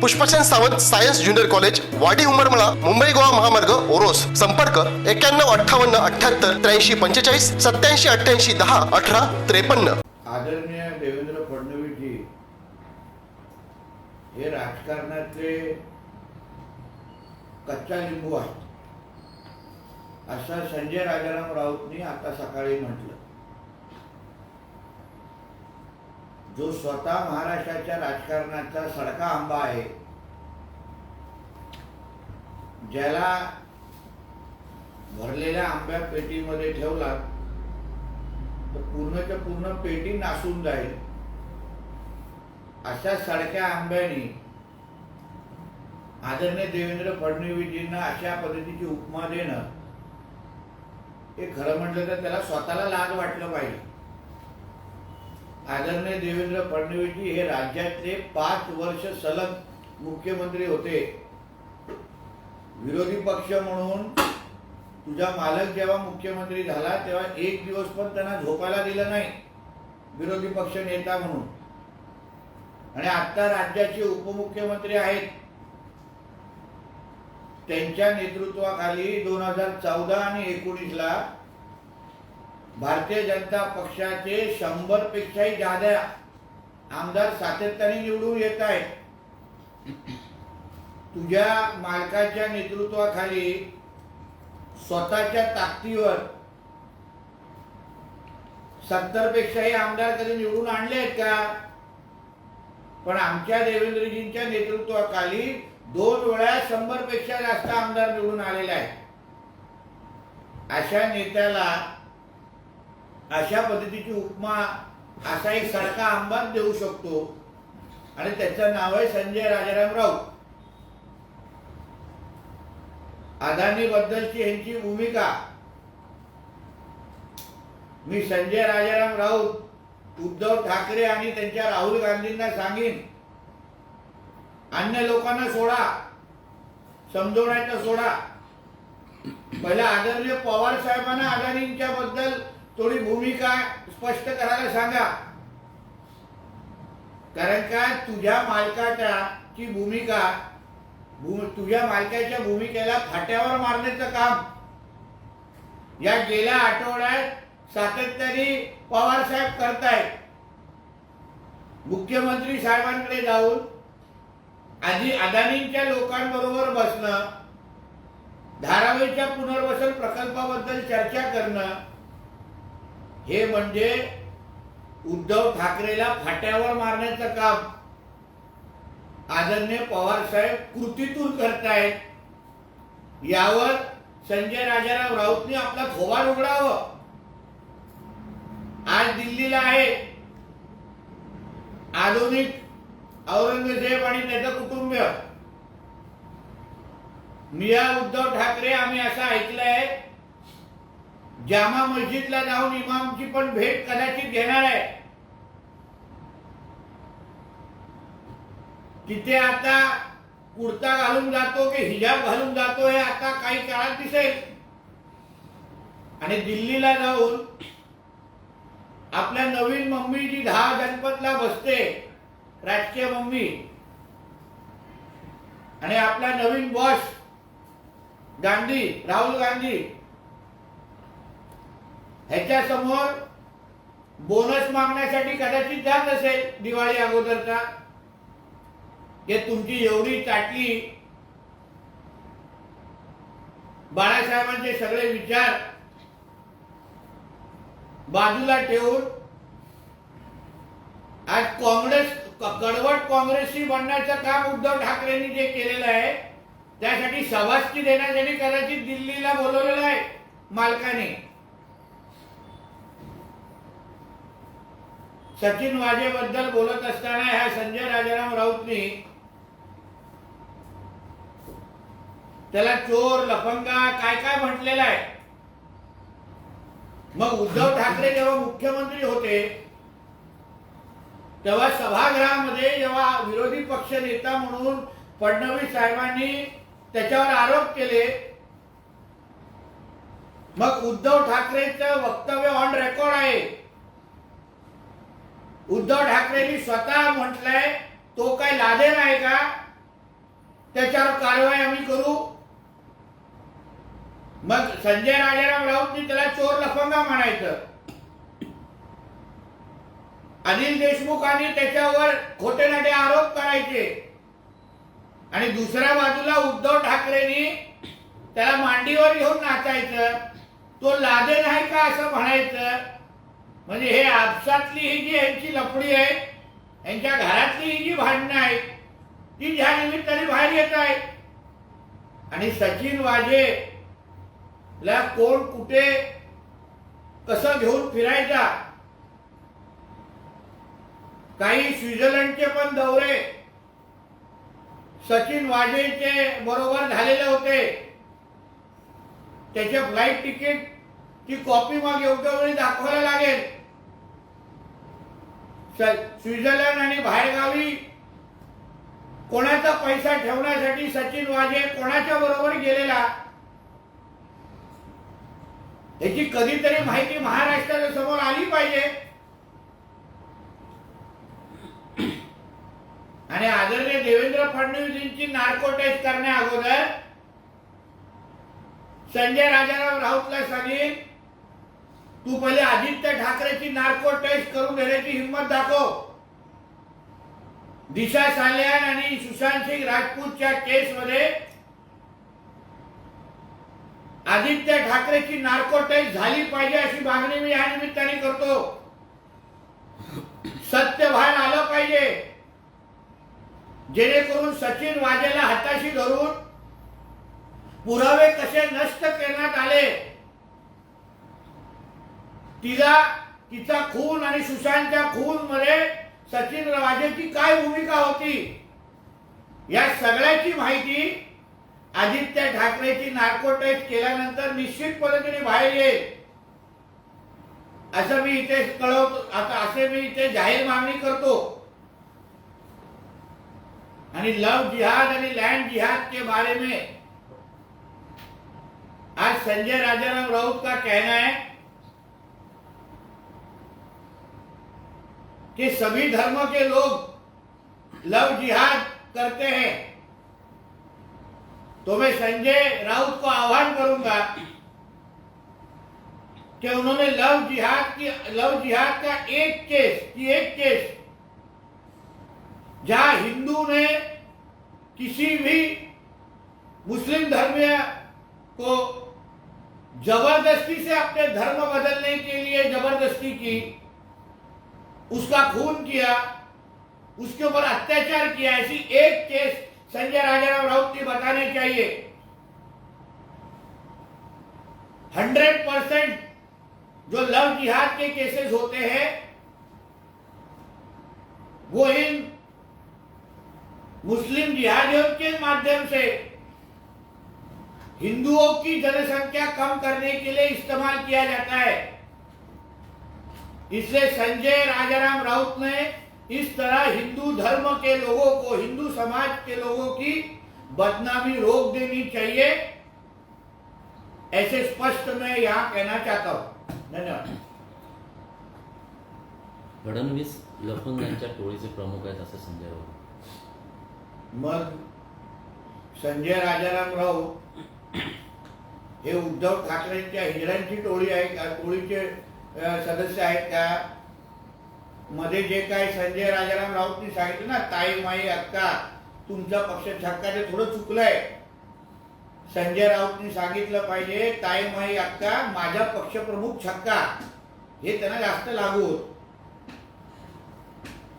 Pushpchand Sawant science junior college Wadi Umarmala Mumbai Goa महामार्ग ओरोस. संपर्क एक्क्याण्णव अठ्ठावन्न अठ्याहत्तर त्र्याऐंशी पंचेचाळीस सत्याऐंशी अठ्ठ्याऐंशी दहा अठरा त्रेपन्न. आदरणीय देवेंद्र फडणवीसजी हे राजकारणातले कच्चा लिंबू आहे असं संजय राजाराम राऊतनी आता सकाळी म्हटलं. जो स्वतः महाराष्ट्राच्या राजकारणाचा सडका आंबा आहे ज्याला भरलेल्या आंब्या पेटीमध्ये ठेवला तर पूर्णच्या पूर्ण पेटी नासून जाईल. अशा सडक्या आंब्यानी आदरणीय देवेंद्र फडणवीसजींना अशा पद्धतीची उपमा देणं हे खरं म्हटलं तर त्याला स्वतःला लाज वाटलं पाहिजे. आदरणीय देवेंद्र फडणवीसजी हे राज्यातले पाच वर्ष सलग मुख्यमंत्री होते. विरोधी पक्ष म्हणून तुझा मालक जेव्हा मुख्यमंत्री झाला तेव्हा एक दिवस पण त्यांना झोपायला दिलं नाही. विरोधी पक्ष नेता म्हणून. आणि आता राज्याचे उपमुख्यमंत्री आहेत. त्यांच्या नेतृत्वाखाली दोन हजार चौदा आणि एकोणीसला भारतीय जनता पक्षाचे शंभर पेक्षाही जादा आमदार सातत्याने निवडून येत आहेत. तुझ्या मालकाच्या नेतृत्वाखाली स्वतःच्या ताकदीवर सत्तर पेक्षाही आमदार कधी निवडून आणले आहेत का? पण आमच्या देवेंद्रजींच्या नेतृत्वाखाली दोन वेळा शंभरपेक्षा जास्त आमदार निवडून आलेले आहेत. अशा नेत्याला अशा पद्धतीची उपमा असा एक सारखा आंबा देऊ शकतो. आणि त्याचं नाव आहे संजय राजाराम राऊत. अदानी बद्दलची यांची भूमिका. मी संजय राजाराम राऊत उद्धव ठाकरे आणि त्यांच्या राहुल गांधींना सांगेन. अन्य लोकांना सोडा. समजवण्याचा सोडा. पहिला आदरणीय पवार साहेबांना अदानींच्या बद्दल थोडी भूमिका स्पष्ट करायला सांगा. कारण का तुझ्या मालकाच्या ची भूमिका तुझ्या मालकाच्या भूमिकेला फाट्यावर मारण्याचं काम. या गेल्या आठवड्यात सातत्याने पवार साहेब करतायत. मुख्यमंत्री साहेबांकडे जाऊन आधी अदानींच्या लोकांबरोबर बसणं धारावीच्या पुनर्वसन प्रकल्पाबद्दल चर्चा करणं हे म्हणजे उद्धव ठाकरेला फाट्यावर मारण्याचं काम आदरणीय पवार साहेब कृतीतून करतायत. यावर संजय राजाराम राऊतने आपला थोबाड उघडावं. आज दिल्लीला आहे. आधुनिक औरंगजेब आणि त्याचं कुटुंब मिया उद्धव ठाकरे आम्ही असं ऐकलंय जामा मस्जिदला जाऊन इमामची पण भेट कदाचित घेणार आहे. तिथे आता कुर्ता घालून जातो की हिजाब घालून जातो हे आता काही काळात दिसेल. आणि दिल्लीला जाऊन आपल्या नवीन मम्मी जी दहा जनपदला बसते राजकीय मम्मी आणि आपला नवीन बॉस गांधी राहुल गांधी ह्याच्या समोर बोनस मागण्यासाठी कदाचित जात असेल दिवाळी अगोदरचा. हे तुमची एवढी चाटली. बाळासाहेबांचे सगळे विचार बाजूला ठेवून आज काँग्रेस कडवट काँग्रेसशी बनण्याचं काम उद्धव ठाकरेंनी जे केलेलं आहे त्यासाठी सभासकी देण्यासाठी कदाचित दिल्लीला बोलवलेलं आहे मालकाने. सचिन वाजेबद्दल बोलत असताना ह्या संजय राजाराम राऊतनी त्याला चोर लफंगा काय काय म्हटलेलं आहे? मग उद्धव ठाकरे जेव्हा मुख्यमंत्री होते तेव्हा सभागृहामध्ये जेव्हा विरोधी पक्ष नेता म्हणून फडणवीस साहेबांनी त्याच्यावर आरोप केले मग उद्धव ठाकरेचं वक्तव्य ऑन रेकॉर्ड आहे. उद्धव ठाकरेंनी स्वतः म्हटलंय तो काय लादेन आहे का? त्याच्यावर कारवाई आम्ही करू. मग संजय राजाराम राऊतनी त्याला चोर लफंगा म्हणायचं. अनिल देशमुखांनी त्याच्यावर खोटे नाटे आरोप करायचे. आणि दुसऱ्या बाजूला उद्धव ठाकरेंनी त्याला मांडीवर घेऊन नाचायचं. तो लादेन आहे का असं म्हणायचं. म्हणजे हे आपसातली ही जी यांची लफडी आहे यांच्या घरातली ही जी भांडणं आहेत ती ज्या निमित्ताने बाहेर येत आहेत. आणि सचिन वाजे ला कोण कुठे कसं घेऊन फिरायचा? काही स्वित्झर्लंडचे पण दौरे सचिन वाजेचे बरोबर झालेले होते. त्याचे फ्लाईट तिकीट ची कॉपी मग योग्य वेळी दाखवायला लागेल. स्वित्झर्लंड आणि बाहेरगावी कोणाचा पैसा ठेवण्यासाठी सचिन वाजे कोणाच्या बरोबर गेलेला? याची कधीतरी माहिती महाराष्ट्राच्या समोर आली पाहिजे. आणि आदरणीय देवेंद्र फडणवीसांची नार्को टेस्ट करण्या अगोदर संजय राजाराम राऊतला सांगेल तू पहिले आदित्य ठाकरेची नार्को टेस्ट करून घेण्याची हिंमत दाखव. दिशा साल्यान आणि सुशांत सिंग राजपूतच्या केसमध्ये आदित्य ठाकरेची नार्को टेस्ट झाली पाहिजे अशी मागणी मी या निमित्ताने करतो. सत्य बाहेर आलं पाहिजे. जेणेकरून सचिन वाजेला हाताशी धरून पुरावे कसे नष्ट करण्यात आले? तिला तिचा खून आणि सुशांतच्या खून मध्ये सचिन राजेची काय भूमिका होती? या सगळ्याची माहिती आदित्य ठाकरेची नार्को टेस्ट केल्यानंतर निश्चित पद्धतीने बाहेर येईल. असं मी इथे कळवतो आता असे मी इथे जाहीर मागणी करतो. आणि लव जिहाद आणि लँड जिहाद के बारे में आज संजय राजाराम राउत का कहना है कि सभी धर्मों के लोग लव जिहाद करते हैं। तो मैं संजय राउत को आह्वान करूँगा कि उन्होंने लव जिहाद की, लव जिहाद का एक केस, की एक केस, जहाँ हिंदू ने किसी भी मुस्लिम धर्मीय को ज़बरदस्ती से अपने धर्म बदलने के लिए ज़बरदस्ती की उसका खून किया, उसके ऊपर अत्याचार किया, ऐसी एक केस संजय राजाराम राउत की बताने चाहिए। हंड्रेड परसेंट जो लव जिहाद के केसेस होते हैं, वो इन मुस्लिम जिहादियों के माध्यम से हिंदुओं की जनसंख्या कम करने के लिए इस्तेमाल किया जाता है। इसलिए संजय राजाराम राउत ने इस तरह हिंदू धर्म के लोगों को हिंदू समाज के लोगों की बदनामी रोक देनी चाहिए। ऐसे स्पष्ट मैं यहां कहना चाहता हूं। धन्यवाद। फडणवीस लफंगांच्या टोळीचे प्रमुख आहेत असं संजय राऊत. मग संजय राजाराम राव हे उद्धव ठाकरेंच्या हिजड्यांची टोळी आहे का टोळीचे सदस्य आहेत का मध्ये जे काय संजय राजाराम राऊतनी सांगितलं ना ताई माई अक्का तुमचा पक्ष छक्का ते थोडं चुकलंय. संजय राऊतनी सांगितलं पाहिजे ताई माई अक्का माझा पक्षप्रमुख छक्का. हे त्यांना जास्त लागू होत.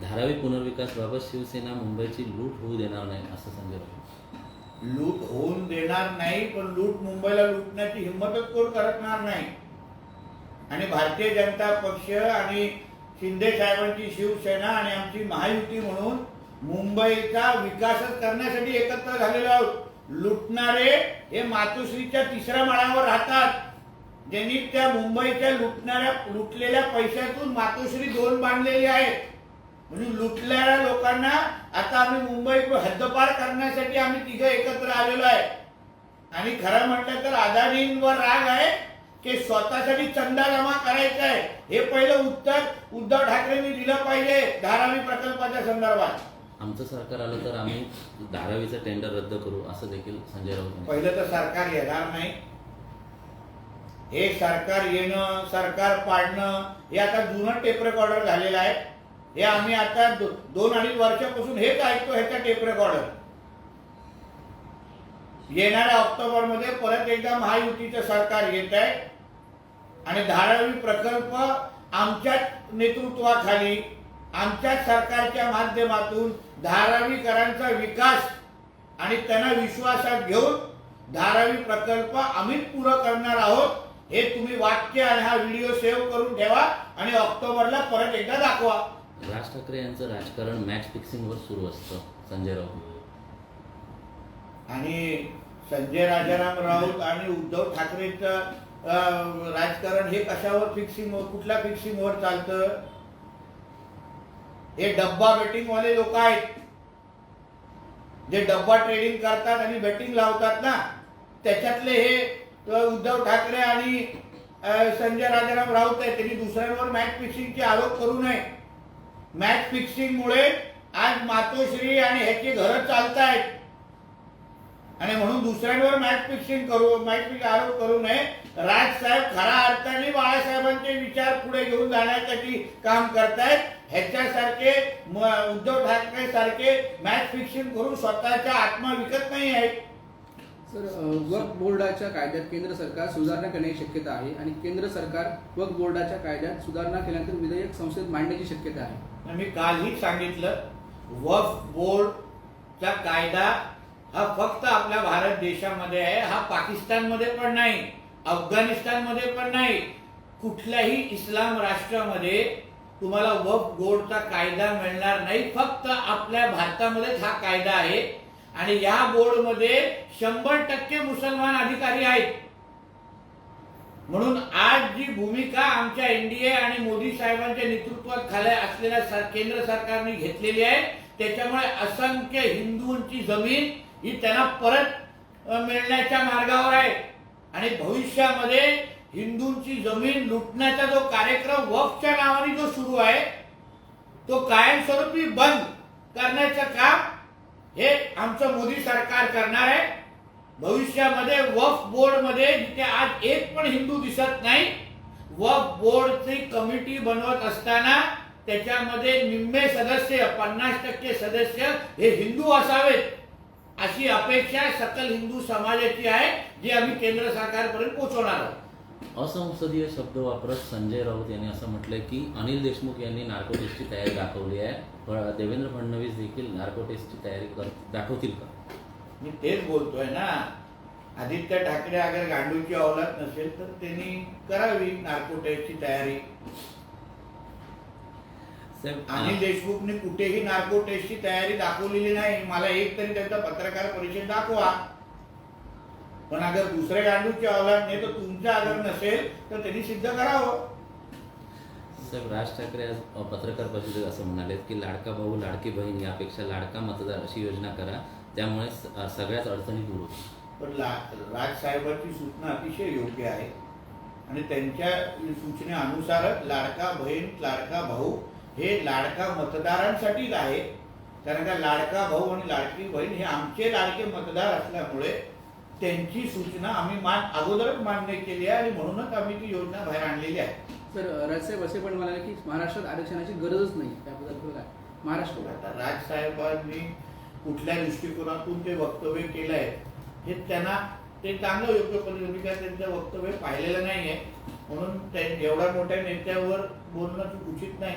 धारावी पुनर्विकासबाबत शिवसेना मुंबईची लूट होऊ देणार नाही असं संजय राऊत लूट होऊन देणार नाही पण लूट मुंबईला लुटण्याची हिंमतच कोण करणार नाही. आणि भारतीय जनता पक्ष आणि शिंदे साहेबांची शिवसेना आणि आमची महायुती म्हणून मुंबईचा विकासच करण्यासाठी एकत्र झालेलो आहोत. लुटणारे हे मातोश्रीच्या तिसऱ्या माळावर राहतात. ज्यांनी त्या मुंबईच्या लुटणाऱ्या लुटलेल्या पैशातून मातोश्री दोन बांधलेली आहेत. म्हणून लुटलेल्या लोकांना आता आम्ही मुंबई हद्दपार करण्यासाठी आम्ही तिघं एकत्र आलेलो आहे. आणि खरं म्हटलं तर अदानींवर राग आहे. की स्वतःसाठी चंदा जमा करायचा आहे. हे पहिलं उत्तर उद्धव ठाकरेंनी दिलं पाहिजे धारावी प्रकल्पाच्या संदर्भात. आमचं सरकार आलं तर आम्ही धारावीचं टेंडर रद्द करू असं देखील संजय राऊत पहिलं तर सरकार येणार नाही. हे सरकार येणं सरकार पाडणं हे आता जुनं टेप रेकॉर्डर झालेलं आहे. हे आम्ही आता दोन अडीच वर्षापासून हेच ऐकतो ह्याचा टेप रेकॉर्डर येणाऱ्या ऑक्टोबरमध्ये परत एकदा महायुतीचं सरकार येत आहे. आणि धारावी प्रकल्प आमच्याच नेतृत्वाखाली आमच्याच सरकारच्या माध्यमातून धारावीकरांचा विकास आणि त्यांना विश्वासात घेऊन धारावी प्रकल्प आम्हीच पुरं करणार आहोत हे तुम्ही वाक्य आणि हा व्हिडिओ सेव्ह करून ठेवा आणि ऑक्टोबरला परत एकदा दाखवा. राज ठाकरे यांचं राजकारण मॅच फिक्सिंगवर सुरू असतं संजय राऊत आणि संजय राजाराम राऊत आणि उद्धव ठाकरेंचं राजकारण हे कशावर फिक्सिंग कुठल्या फिक्सिंगवर चालतं? हे डब्बा बेटिंग वाले लोक आहेत. जे डब्बा ट्रेडिंग करतात आणि बेटिंग लावतात ना त्याच्यातले हे उद्धव ठाकरे आणि संजय राजाराम राऊत आहे त्यांनी दुसऱ्यांवर मॅच फिक्सिंगचे आरोप करू नये. मॅच फिक्सिंग मुळे आज मातोश्री आणि ह्याची घरं चालत आहेत आणि म्हणून दुसऱ्यांवर मॅच फिक्सिंग करू मॅच फिक्स आरोप करू नये. राजसाहेब खऱ्या अर्थाने बाळासाहेबांचे विचार पुढे घेऊन जाण्यासाठी काम करतायत. ह्याच्यासारखे उद्धव ठाकरे सारखे मॅच फिक्सिंग करून स्वतःचा आत्मा विकत नाही आहेत. सर वक्फ बोर्डाच्या कायद्यात केंद्र सरकार सुधारणा करण्याची शक्यता आहे आणि केंद्र सरकार वक्फ बोर्डाच्या कायद्यात सुधारणा केल्यानंतर विधेयक संसदेत मांडण्याची शक्यता आहे. मी कालही सांगितलं वक्फ बोर्डचा कायदा हा फक्त आपल्या भारत देशामध्ये आहे हा पाकिस्तानमध्ये पण नाही अफगाणिस्तानमध्ये पण नाही. कुठल्याही इस्लाम राष्ट्रामध्ये तुम्हाला वफ बोर्डचा कायदा मिळणार नाही. फक्त आपल्या भारतामध्येच हा कायदा आहे. आणि या बोर्डमध्ये शंभर टक्के मुसलमान अधिकारी आहेत. म्हणून आज जी भूमिका आमच्या एनडीए आणि मोदी साहेबांच्या नेतृत्वात खाली असलेल्या केंद्र सरकारने घेतलेली आहे त्याच्यामुळे असंख्य हिंदूंची जमीन ही त्यांना परत मिळण्याच्या मार्गावर आहे. आणि भविष्यामध्ये हिंदूंची जमीन लुटण्याचा जो कार्यक्रम वक्फच्या नावाने जो सुरू आहे तो कायमस्वरूपी बंद करण्याचं काम हे आमचं मोदी सरकार करणार आहे. भविष्यामध्ये वक्फ बोर्डमध्ये जिथे आज एक पण हिंदू दिसत नाही वक्फ बोर्डची कमिटी बनवत असताना त्याच्यामध्ये निम्मे सदस्य पन्नास टक्के सदस्य हे हिंदू असावेत. अशी अपेक्षा सकल हिंदू समाजाची आहे जी आम्ही केंद्र सरकारपर्यंत पोहोचवणार आहोत. असंसदीय शब्द वापरत संजय राऊत यांनी असं म्हटलंय की अनिल देशमुख यांनी नार्को टेस्टची तयारी दाखवली आहे. देवेंद्र फडणवीस देखील नार्को टेस्टची तयारी कर दाखवतील का? मी तेच बोलतोय ना. आदित्य ठाकरे अगर गांडूची औलाद नसेल तर त्यांनी करावी नार्को टेस्टची तयारी. अनिल देशमुखने कुठेही नार्को टेस्टची तयारी दाखवलेली नाही. मला एक तरी त्यांचा पत्रकार परिषद दाखवा. पण अगर दुसऱ्या गांडूची औलाद नाही तर तुमचा अगर नसेल तर त्यांनी सिद्ध करावं. साहेब राज ठाकरे आज पत्रकार परिषदेत असं म्हणाले की लाडका भाऊ लाडकी बहीण यापेक्षा लाडका मतदार अशी योजना करा. त्यामुळे सगळ्याच अडचणी दूर होतील. पण ला राजसाहेबांची सूचना अतिशय योग्य आहे. आणि त्यांच्या सूचनेनुसारच लाडका बहीण लाडका भाऊ हे लाडका मतदारांसाठीच आहे. कारण का लाडका भाऊ आणि लाडकी बहीण हे आमचे लाडके मतदार असल्यामुळे त्यांची सूचना आम्ही मान अगोदरच मान्य केली आहे आणि म्हणूनच आम्ही ती योजना बाहेर आणलेली आहे. सर अ, राजसाहेब असे पण म्हणाले की महाराष्ट्रात आरक्षणाची गरजच नाही. त्याबद्दल काय? महाराष्ट्र. आता राजसाहेबांनी कुठल्या दृष्टिकोनातून ते वक्तव्य केलं आहे हे त्यांना ते चांगलं योग्य पद्धतीने काय त्यांचं वक्तव्य पाहिलेलं नाही आहे म्हणून ते एवढ्या मोठ्या नेत्यावर बोलणं उचित नाही.